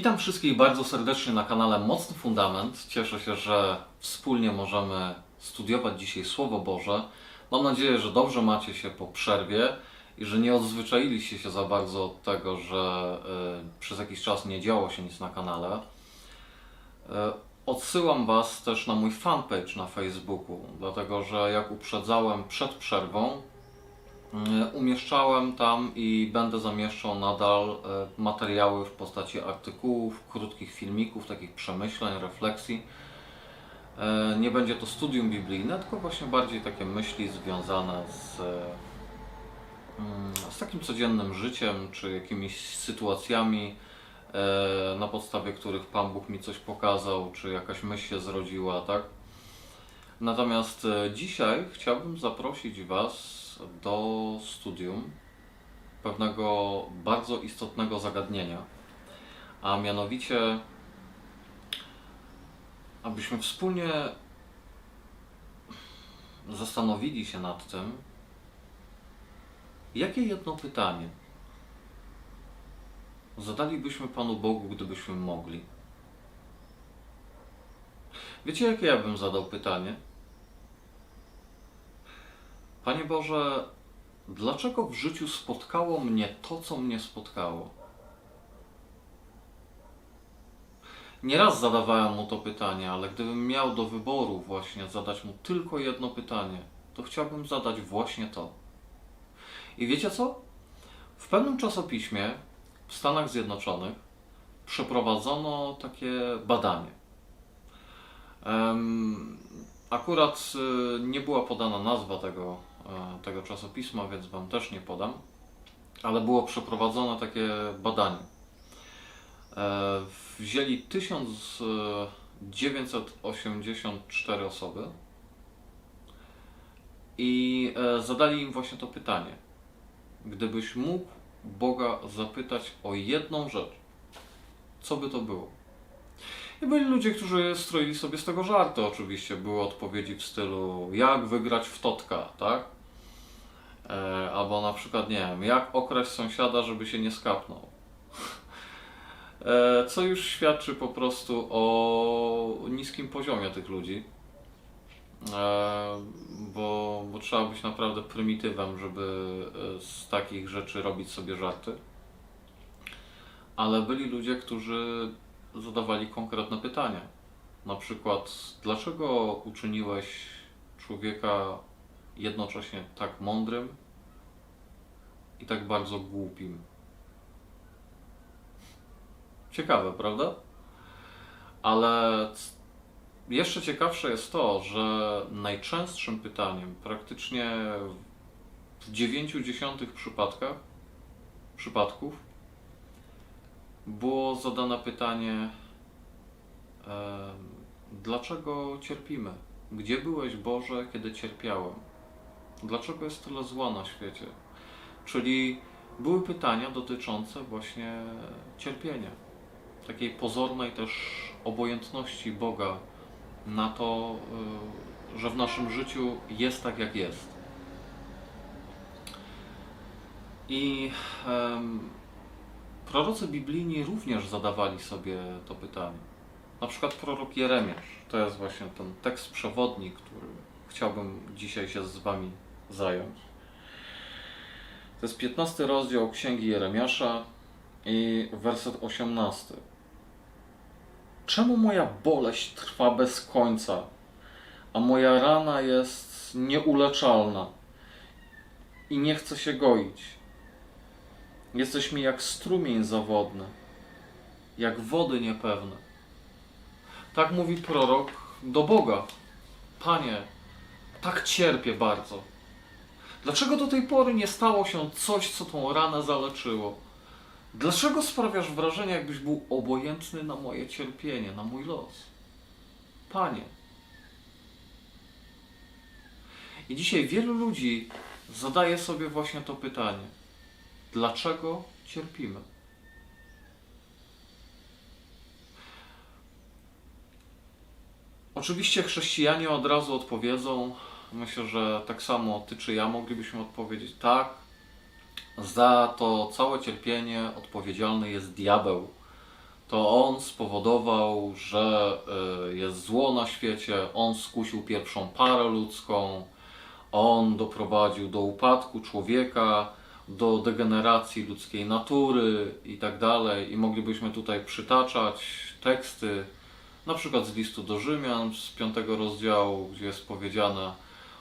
Witam wszystkich bardzo serdecznie na kanale Mocny Fundament. Cieszę się, że wspólnie możemy studiować dzisiaj Słowo Boże. Mam nadzieję, że dobrze macie się po przerwie i że nie odzwyczailiście się za bardzo od tego, że y, przez jakiś czas nie działo się nic na kanale. Y, odsyłam Was też na mój fanpage na Facebooku, dlatego że jak uprzedzałem przed przerwą, E, Umieszczałem tam i będę zamieszczał nadal e, materiały w postaci artykułów, krótkich filmików, takich przemyśleń, refleksji. E, Nie będzie to studium biblijne, tylko właśnie bardziej takie myśli związane z, mm, z takim codziennym życiem, czy jakimiś sytuacjami, na podstawie których Pan Bóg mi coś pokazał, czy jakaś myśl się zrodziła, tak? Natomiast e, dzisiaj chciałbym zaprosić Was do studium pewnego bardzo istotnego zagadnienia, a mianowicie, abyśmy wspólnie zastanowili się nad tym, jakie jedno pytanie zadalibyśmy Panu Bogu, gdybyśmy mogli. Wiecie, jakie ja bym zadał pytanie? Panie Boże, dlaczego w życiu spotkało mnie to, co mnie spotkało? Nieraz zadawałem mu to pytanie, ale gdybym miał do wyboru właśnie zadać mu tylko jedno pytanie, to chciałbym zadać właśnie to. I wiecie co? W pewnym czasopiśmie w Stanach Zjednoczonych przeprowadzono takie badanie. Akurat y, nie była podana nazwa tego, e, tego czasopisma, więc Wam też nie podam, ale było przeprowadzone takie badanie. E, Wzięli 1984 osoby i e, zadali im właśnie to pytanie. Gdybyś mógł Boga zapytać o jedną rzecz, co by to było? I byli ludzie, którzy stroili sobie z tego żarty oczywiście. Były odpowiedzi w stylu jak wygrać w totka, tak? E, albo na przykład, nie wiem, jak okraść sąsiada, żeby się nie skapnął. E, co już świadczy po prostu o niskim poziomie tych ludzi. E, bo, bo trzeba być naprawdę prymitywem, żeby e, z takich rzeczy robić sobie żarty. Ale byli ludzie, którzy zadawali konkretne pytania. Na przykład, dlaczego uczyniłeś człowieka jednocześnie tak mądrym i tak bardzo głupim? Ciekawe, prawda? Ale jeszcze ciekawsze jest to, że najczęstszym pytaniem, praktycznie w 90 przypadkach, przypadków, było zadane pytanie, em, dlaczego cierpimy? Gdzie byłeś, Boże, kiedy cierpiałem? Dlaczego jest tyle zła na świecie? Czyli były pytania dotyczące właśnie cierpienia, takiej pozornej też obojętności Boga na to, y, że w naszym życiu jest tak, jak jest. I Prorocy biblijni również zadawali sobie to pytanie. Na przykład prorok Jeremiasz. To jest właśnie ten tekst przewodni, który chciałbym dzisiaj się z Wami zająć. To jest 15 rozdział Księgi Jeremiasza i werset 18. Czemu moja boleść trwa bez końca, a moja rana jest nieuleczalna i nie chce się goić? Jesteś mi jak strumień zawodny, jak wody niepewne. Tak mówi prorok do Boga. Panie, tak cierpię bardzo. Dlaczego do tej pory nie stało się coś, co tą ranę zaleczyło? Dlaczego sprawiasz wrażenie, jakbyś był obojętny na moje cierpienie, na mój los? Panie. I dzisiaj wielu ludzi zadaje sobie właśnie to pytanie. Dlaczego cierpimy? Oczywiście chrześcijanie od razu odpowiedzą. Myślę, że tak samo ty czy ja moglibyśmy odpowiedzieć tak. Za to całe cierpienie odpowiedzialny jest diabeł. To on spowodował, że y, jest zło na świecie, on skusił pierwszą parę ludzką, on doprowadził do upadku człowieka, do degeneracji ludzkiej natury i tak dalej. I moglibyśmy tutaj przytaczać teksty, na przykład z listu do Rzymian z piątego rozdziału, gdzie jest powiedziane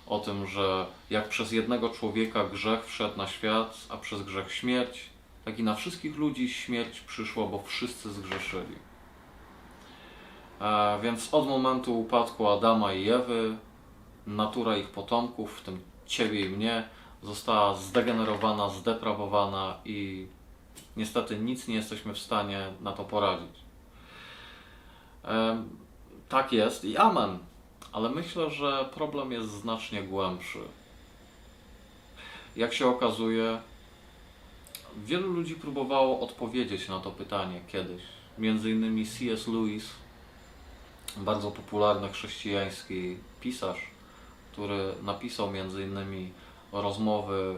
o tym, że jak przez jednego człowieka grzech wszedł na świat, a przez grzech śmierć, tak i na wszystkich ludzi śmierć przyszła, bo wszyscy zgrzeszyli. E, więc od momentu upadku Adama i Ewy, natura ich potomków, w tym ciebie i mnie, została zdegenerowana, zdeprawowana i niestety nic nie jesteśmy w stanie na to poradzić. Em, Tak jest i amen. Ale myślę, że problem jest znacznie głębszy. Jak się okazuje, wielu ludzi próbowało odpowiedzieć na to pytanie kiedyś. Między innymi C.S. Lewis, bardzo popularny chrześcijański pisarz, który napisał między innymi rozmowy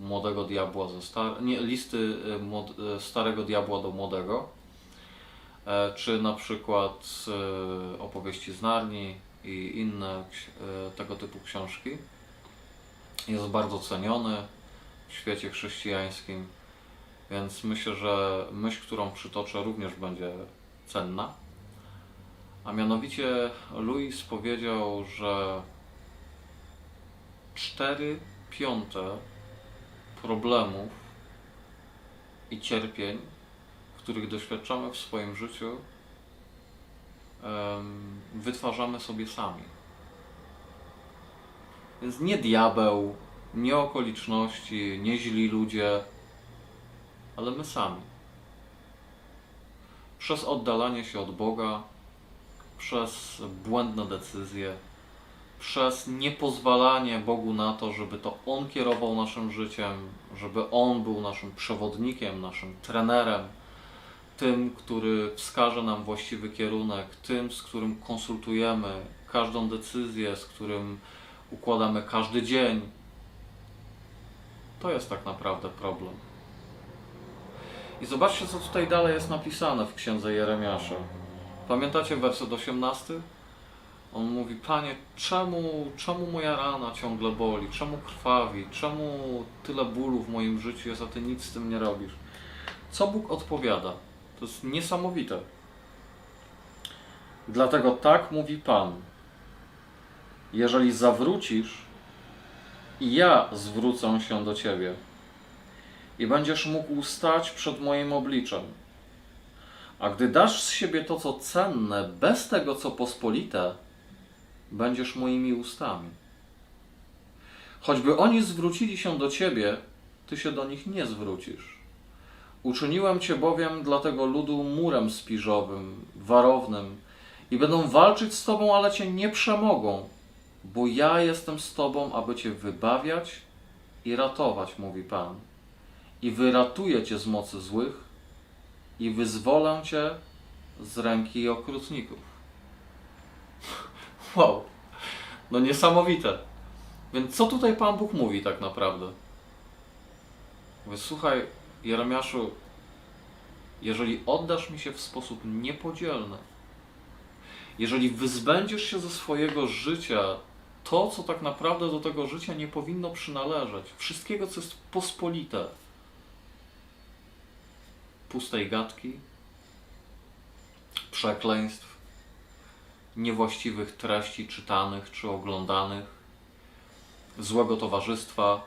e, młodego diabła ze star... nie, listy e, e, starego diabła do młodego, czy na przykład opowieści z Narni i inne e, tego typu książki. Jest bardzo ceniony w świecie chrześcijańskim, więc myślę, że myśl, którą przytoczę, również będzie cenna. A mianowicie Louis powiedział, że 4 piąte problemów i cierpień, których doświadczamy w swoim życiu, wytwarzamy sobie sami. Więc nie diabeł, nie okoliczności, nie źli ludzie, ale my sami. Przez oddalanie się od Boga, przez błędne decyzje, przez niepozwalanie Bogu na to, żeby to On kierował naszym życiem, żeby On był naszym przewodnikiem, naszym trenerem, tym, który wskaże nam właściwy kierunek, tym, z którym konsultujemy każdą decyzję, z którym układamy każdy dzień. To jest tak naprawdę problem. I zobaczcie, co tutaj dalej jest napisane w księdze Jeremiasza. Pamiętacie werset 18? On mówi, Panie, czemu, czemu moja rana ciągle boli? Czemu krwawi? Czemu tyle bólu w moim życiu jest, a Ty nic z tym nie robisz? Co Bóg odpowiada? To jest niesamowite. Dlatego tak mówi Pan. Jeżeli zawrócisz, ja zwrócę się do Ciebie i będziesz mógł stać przed moim obliczem. A gdy dasz z siebie to, co cenne, bez tego, co pospolite, będziesz moimi ustami. Choćby oni zwrócili się do ciebie, ty się do nich nie zwrócisz. Uczyniłem cię bowiem dla tego ludu murem spiżowym, warownym i będą walczyć z tobą, ale cię nie przemogą, bo ja jestem z tobą, aby cię wybawiać i ratować, mówi Pan. I wyratuję cię z mocy złych i wyzwolę cię z ręki okrutników. Wow, no niesamowite. Więc co tutaj Pan Bóg mówi tak naprawdę? Mówi, słuchaj, Jeremiaszu, jeżeli oddasz mi się w sposób niepodzielny, jeżeli wyzbędziesz się ze swojego życia to, co tak naprawdę do tego życia nie powinno przynależeć, wszystkiego, co jest pospolite, pustej gadki, przekleństw, niewłaściwych treści czytanych czy oglądanych, złego towarzystwa,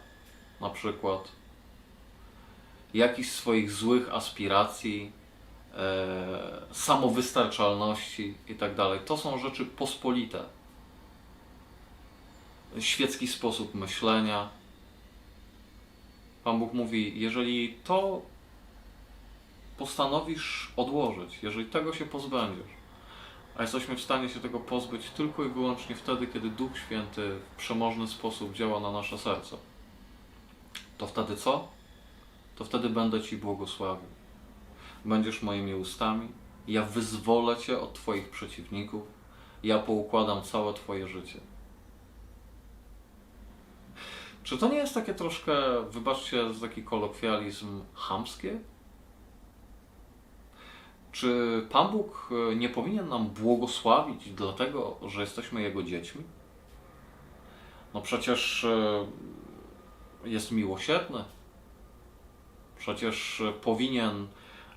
na przykład, jakichś swoich złych aspiracji, e, samowystarczalności itd. To są rzeczy pospolite. Świecki sposób myślenia. Pan Bóg mówi, jeżeli to postanowisz odłożyć, jeżeli tego się pozbędziesz, a jesteśmy w stanie się tego pozbyć tylko i wyłącznie wtedy, kiedy Duch Święty w przemożny sposób działa na nasze serce. To wtedy co? To wtedy będę Ci błogosławił. Będziesz moimi ustami, ja wyzwolę Cię od Twoich przeciwników, ja poukładam całe Twoje życie. Czy to nie jest takie troszkę, wybaczcie taki kolokwializm, chamskie? Czy Pan Bóg e, nie powinien nam błogosławić dlatego, że jesteśmy Jego dziećmi? No przecież e, jest miłosierny. Przecież powinien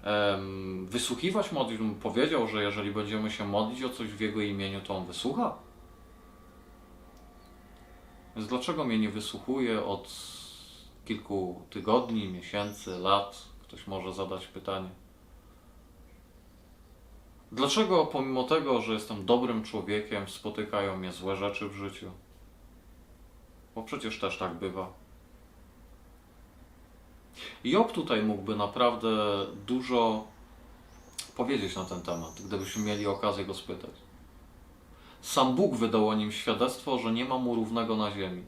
em, wysłuchiwać modlitw. Powiedział, że jeżeli będziemy się modlić o coś w Jego imieniu, to On wysłucha. Więc dlaczego mnie nie wysłuchuje od kilku tygodni, miesięcy, lat? Ktoś może zadać pytanie. Dlaczego pomimo tego, że jestem dobrym człowiekiem, spotykają mnie złe rzeczy w życiu? Bo przecież też tak bywa. Job tutaj mógłby naprawdę dużo powiedzieć na ten temat, gdybyśmy mieli okazję go spytać. Sam Bóg wydał o nim świadectwo, że nie ma mu równego na ziemi.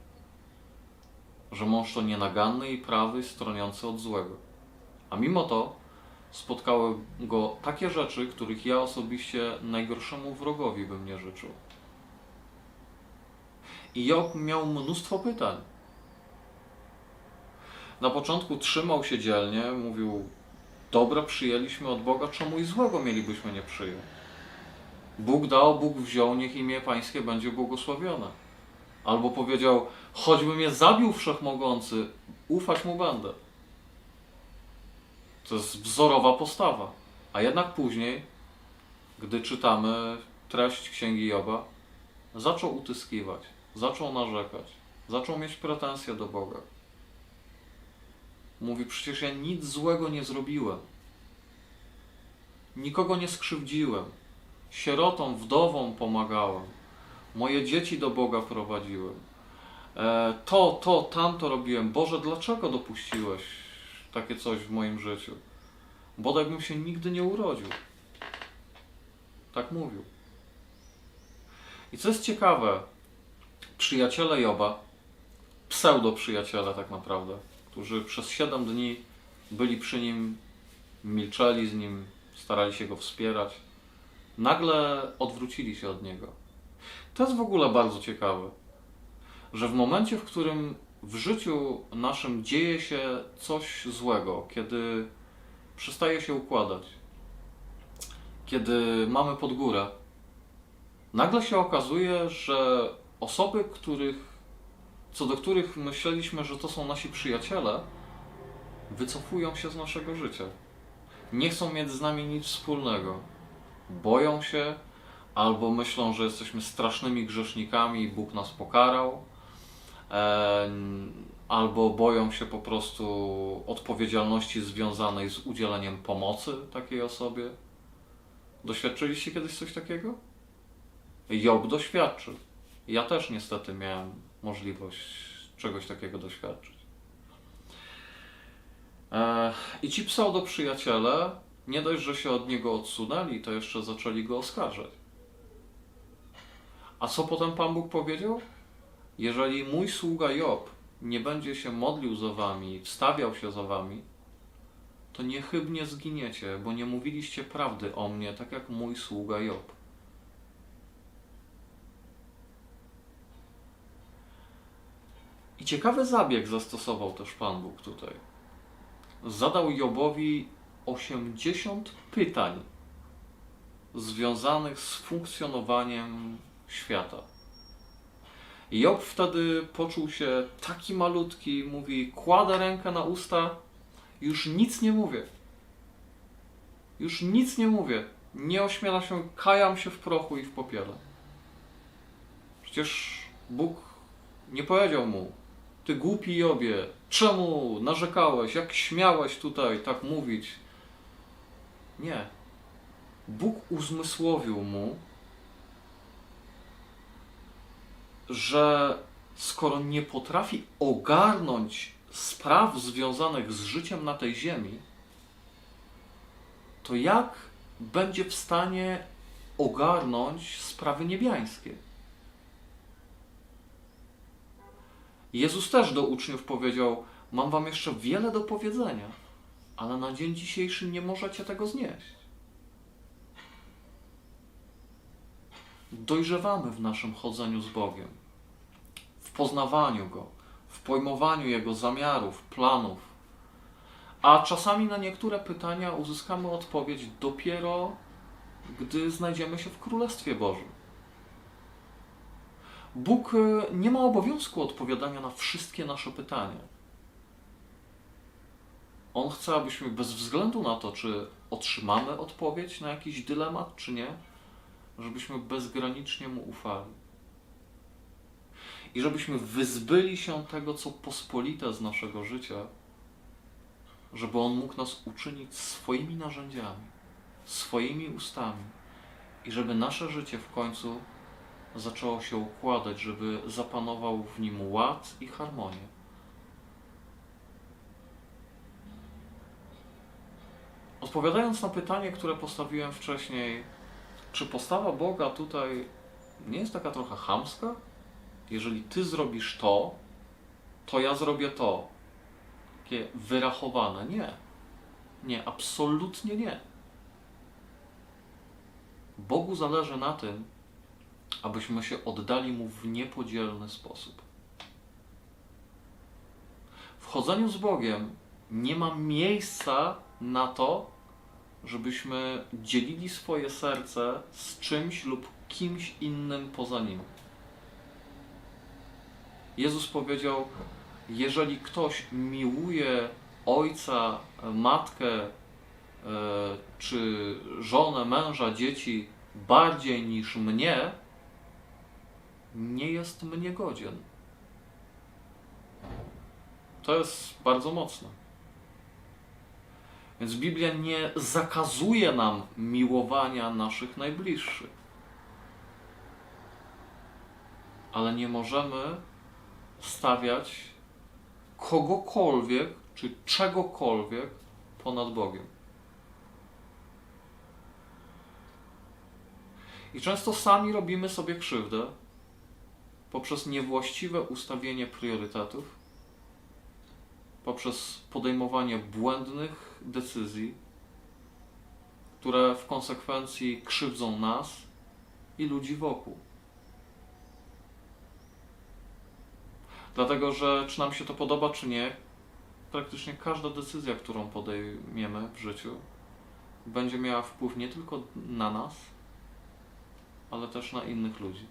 Że mąż to nienaganny i prawy, stroniący od złego. A mimo to spotkały go takie rzeczy, których ja osobiście najgorszemu wrogowi bym nie życzył. I Job miał mnóstwo pytań. Na początku trzymał się dzielnie, mówił: Dobra, przyjęliśmy od Boga, czemu i złego mielibyśmy nie przyjąć? Bóg dał, Bóg wziął, niech imię Pańskie będzie błogosławione. Albo powiedział: Choćby mnie zabił wszechmogący, ufać mu będę. To jest wzorowa postawa. A jednak później, gdy czytamy treść Księgi Joba, zaczął utyskiwać, zaczął narzekać, zaczął mieć pretensje do Boga. Mówi, przecież ja nic złego nie zrobiłem. Nikogo nie skrzywdziłem. Sierotom, wdowom pomagałem. Moje dzieci do Boga prowadziłem. E, to, to, tamto robiłem. Boże, dlaczego dopuściłeś takie coś w moim życiu? Bodaj bym się nigdy nie urodził. Tak mówił. I co jest ciekawe, przyjaciele Joba, pseudo-przyjaciele tak naprawdę, którzy przez 7 dni byli przy nim, milczeli z nim, starali się go wspierać, nagle odwrócili się od niego. To jest w ogóle bardzo ciekawe, że w momencie, w którym w życiu naszym dzieje się coś złego, kiedy przestaje się układać, kiedy mamy pod górę, nagle się okazuje, że osoby, których, co do których myśleliśmy, że to są nasi przyjaciele, wycofują się z naszego życia. Nie chcą mieć z nami nic wspólnego. Boją się, albo myślą, że jesteśmy strasznymi grzesznikami i Bóg nas pokarał, e, albo boją się po prostu odpowiedzialności związanej z udzieleniem pomocy takiej osobie. Doświadczyliście kiedyś coś takiego? Job doświadczył. Ja też niestety miałem możliwość czegoś takiego doświadczyć. E, I ci pseudo-przyjaciele, nie dość, że się od niego odsunęli, to jeszcze zaczęli go oskarżać. A co potem Pan Bóg powiedział? Jeżeli mój sługa Job nie będzie się modlił za wami, wstawiał się za wami, to niechybnie zginiecie, bo nie mówiliście prawdy o mnie, tak jak mój sługa Job. I ciekawy zabieg zastosował też Pan Bóg tutaj. Zadał Jobowi 80 pytań związanych z funkcjonowaniem świata. Job wtedy poczuł się taki malutki, mówi: Kładę rękę na usta, już nic nie mówię. Już nic nie mówię. Nie ośmiela się, kajam się w prochu i w popiele. Przecież Bóg nie powiedział mu: Ty głupi Jobie, czemu narzekałeś, jak śmiałeś tutaj tak mówić? Nie. Bóg uzmysłowił mu, że skoro nie potrafi ogarnąć spraw związanych z życiem na tej ziemi, to jak będzie w stanie ogarnąć sprawy niebiańskie? Jezus też do uczniów powiedział: Mam wam jeszcze wiele do powiedzenia, ale na dzień dzisiejszy nie możecie tego znieść. dojrzewamy w naszym chodzeniu z Bogiem, w poznawaniu Go, w pojmowaniu Jego zamiarów, planów. A czasami na niektóre pytania uzyskamy odpowiedź dopiero, gdy znajdziemy się w Królestwie Bożym. Bóg e, nie ma obowiązku odpowiadania na wszystkie nasze pytania. On chce, abyśmy bez względu na to, czy otrzymamy odpowiedź na jakiś dylemat, czy nie, żebyśmy bezgranicznie Mu ufali. I żebyśmy wyzbyli się tego, co pospolite z naszego życia, żeby On mógł nas uczynić swoimi narzędziami, swoimi ustami i żeby nasze życie w końcu zaczęło się układać, żeby zapanował w nim ład i harmonia. Odpowiadając na pytanie, które postawiłem wcześniej, czy postawa Boga tutaj nie jest taka trochę chamska? Jeżeli ty zrobisz to, to ja zrobię to. Takie wyrachowane. Nie. Nie, absolutnie nie. Bogu zależy na tym, abyśmy się oddali Mu w niepodzielny sposób. W chodzeniu z Bogiem nie ma miejsca na to, żebyśmy dzielili swoje serce z czymś lub kimś innym poza Nim. Jezus powiedział: Jeżeli ktoś miłuje ojca, matkę, e, czy żonę, męża, dzieci bardziej niż mnie, nie jest mnie godzien. To jest bardzo mocne. Więc Biblia nie zakazuje nam miłowania naszych najbliższych. Ale nie możemy stawiać kogokolwiek czy czegokolwiek ponad Bogiem. I często sami robimy sobie krzywdę poprzez niewłaściwe ustawienie priorytetów, poprzez podejmowanie błędnych decyzji, które w konsekwencji krzywdzą nas i ludzi wokół. Dlatego, że czy nam się to podoba, czy nie, praktycznie każda decyzja, którą podejmiemy w życiu, będzie miała wpływ nie tylko na nas, ale też na innych ludzi.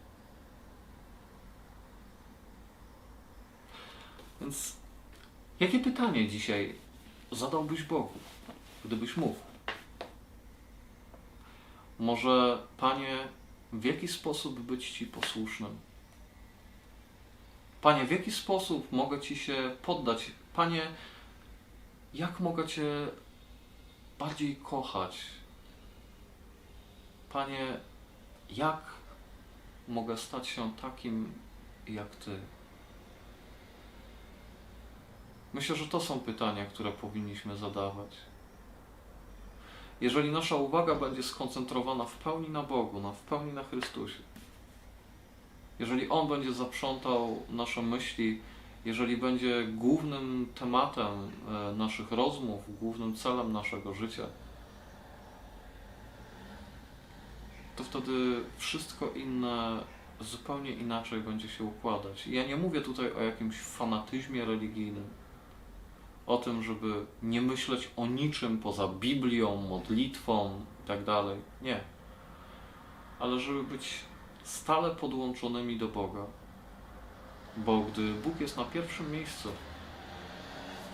Więc jakie pytanie dzisiaj zadałbyś Bogu, gdybyś mógł? Może, Panie, w jaki sposób być Ci posłusznym? Panie, w jaki sposób mogę Ci się poddać? Panie, jak mogę Cię bardziej kochać? Panie, jak mogę stać się takim jak Ty? Myślę, że to są pytania, które powinniśmy zadawać. Jeżeli nasza uwaga będzie skoncentrowana w pełni na Bogu, na, w pełni na Chrystusie, jeżeli On będzie zaprzątał nasze myśli, jeżeli będzie głównym tematem e, naszych rozmów, głównym celem naszego życia, to wtedy wszystko inne zupełnie inaczej będzie się układać. I ja nie mówię tutaj o jakimś fanatyzmie religijnym, o tym, żeby nie myśleć o niczym poza Biblią, modlitwą itd. Nie. Ale żeby być stale podłączonymi do Boga. Bo gdy Bóg jest na pierwszym miejscu,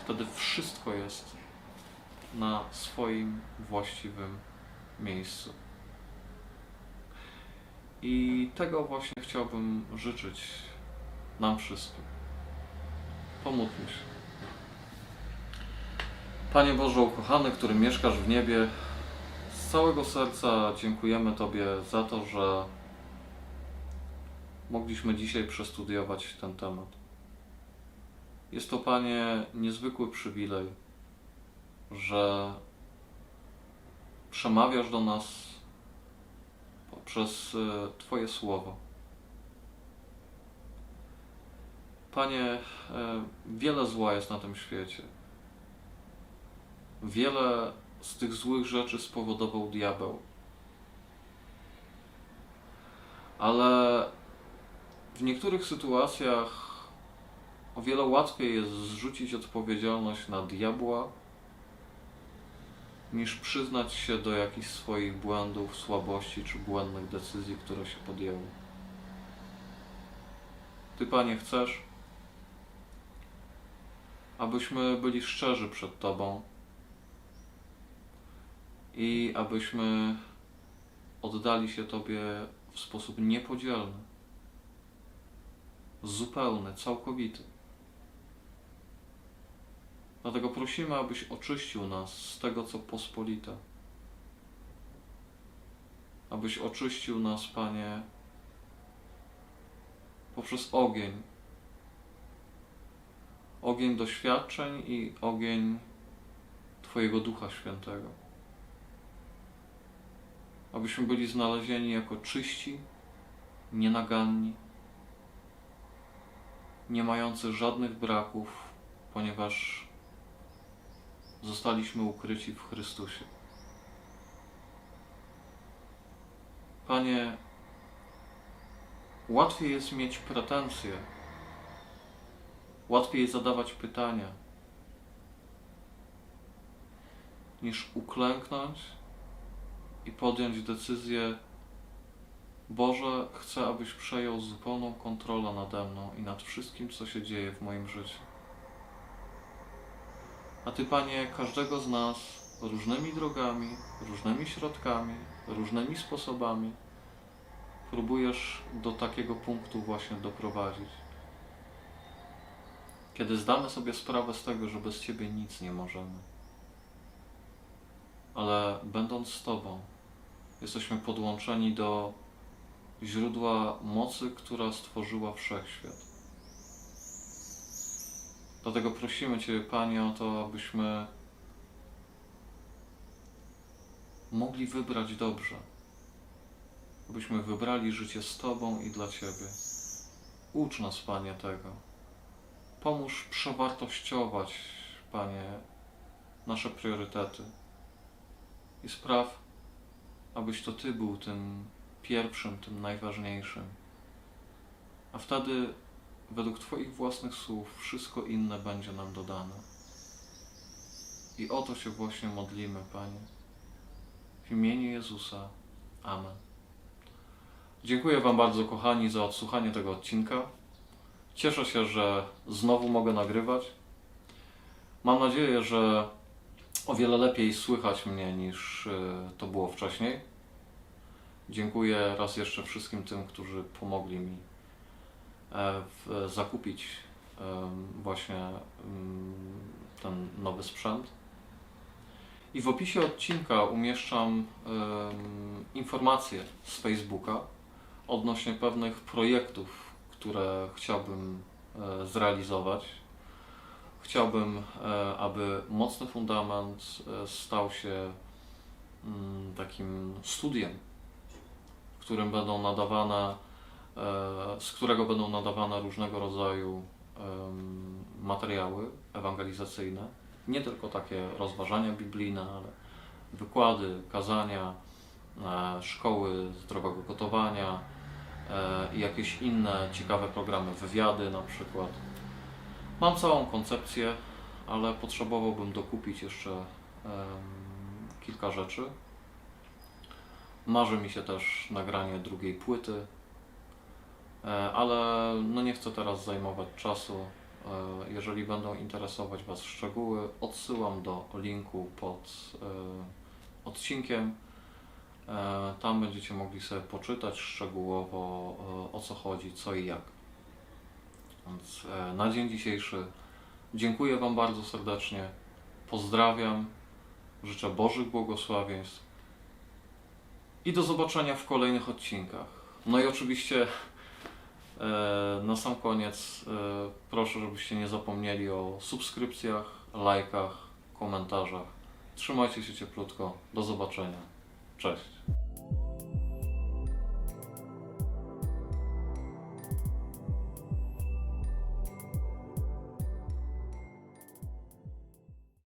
wtedy wszystko jest na swoim właściwym miejscu. I tego właśnie chciałbym życzyć nam wszystkim. Pomódlmy się. Panie Boże ukochany, który mieszkasz w niebie, z całego serca dziękujemy Tobie za to, że mogliśmy dzisiaj przestudiować ten temat. Jest to, Panie, niezwykły przywilej, że przemawiasz do nas poprzez e, Twoje słowo. Panie, e, wiele zła jest na tym świecie. Wiele z tych złych rzeczy spowodował diabeł. ale w niektórych sytuacjach o wiele łatwiej jest zrzucić odpowiedzialność na diabła, niż przyznać się do jakichś swoich błędów, słabości czy błędnych decyzji, które się podjęły. Ty, Panie, chcesz, abyśmy byli szczerzy przed Tobą i abyśmy oddali się Tobie w sposób niepodzielny, zupełny, całkowity. Dlatego prosimy, abyś oczyścił nas z tego, co pospolite. Abyś oczyścił nas, Panie, poprzez ogień. Ogień doświadczeń i ogień Twojego Ducha Świętego. Abyśmy byli znalezieni jako czyści, nienaganni, nie mający żadnych braków, ponieważ zostaliśmy ukryci w Chrystusie. Panie, łatwiej jest mieć pretensje, łatwiej zadawać pytania, niż uklęknąć i podjąć decyzję: Boże, chcę, abyś przejął zupełną kontrolę nade mną i nad wszystkim, co się dzieje w moim życiu. A Ty, Panie, każdego z nas różnymi drogami, różnymi środkami, różnymi sposobami próbujesz do takiego punktu właśnie doprowadzić. Kiedy zdamy sobie sprawę z tego, że bez Ciebie nic nie możemy, ale będąc z Tobą, jesteśmy podłączeni do źródła mocy, która stworzyła wszechświat. Dlatego prosimy Cię, Panie, o to, abyśmy mogli wybrać dobrze. Abyśmy wybrali życie z Tobą i dla Ciebie. Ucz nas, Panie, tego. Pomóż przewartościować, Panie, nasze priorytety. I spraw, abyś to Ty był tym pierwszym, tym najważniejszym. A wtedy według Twoich własnych słów wszystko inne będzie nam dodane. I o to się właśnie modlimy, Panie. W imieniu Jezusa. Amen. Dziękuję Wam bardzo, kochani, za odsłuchanie tego odcinka. Cieszę się, że znowu mogę nagrywać. Mam nadzieję, że o wiele lepiej słychać mnie niż e, to było wcześniej. Dziękuję raz jeszcze wszystkim tym, którzy pomogli mi e, zakupić em, właśnie mm, ten nowy sprzęt. I w opisie odcinka umieszczam informacje z Facebooka odnośnie pewnych projektów, które chciałbym e, zrealizować. Chciałbym, e, aby mocny fundament e, stał się mm, takim studiem, którym będą nadawane, e, z którego będą nadawane różnego rodzaju materiały ewangelizacyjne. Nie tylko takie rozważania biblijne, ale wykłady, kazania, szkoły zdrowego gotowania i jakieś inne ciekawe programy, wywiady na przykład. Mam całą koncepcję, ale potrzebowałbym dokupić jeszcze em, kilka rzeczy. Marzy mi się też nagranie drugiej płyty, e, ale no nie chcę teraz zajmować czasu. E, Jeżeli będą interesować Was szczegóły, odsyłam do linku pod e, odcinkiem. Tam będziecie mogli sobie poczytać szczegółowo o co chodzi, co i jak. Więc e, na dzień dzisiejszy dziękuję Wam bardzo serdecznie. Pozdrawiam. Życzę Bożych błogosławieństw. I do zobaczenia w kolejnych odcinkach. No i oczywiście e, na sam koniec e, proszę, żebyście nie zapomnieli o subskrypcjach, lajkach, komentarzach. Trzymajcie się cieplutko. Do zobaczenia. Cześć.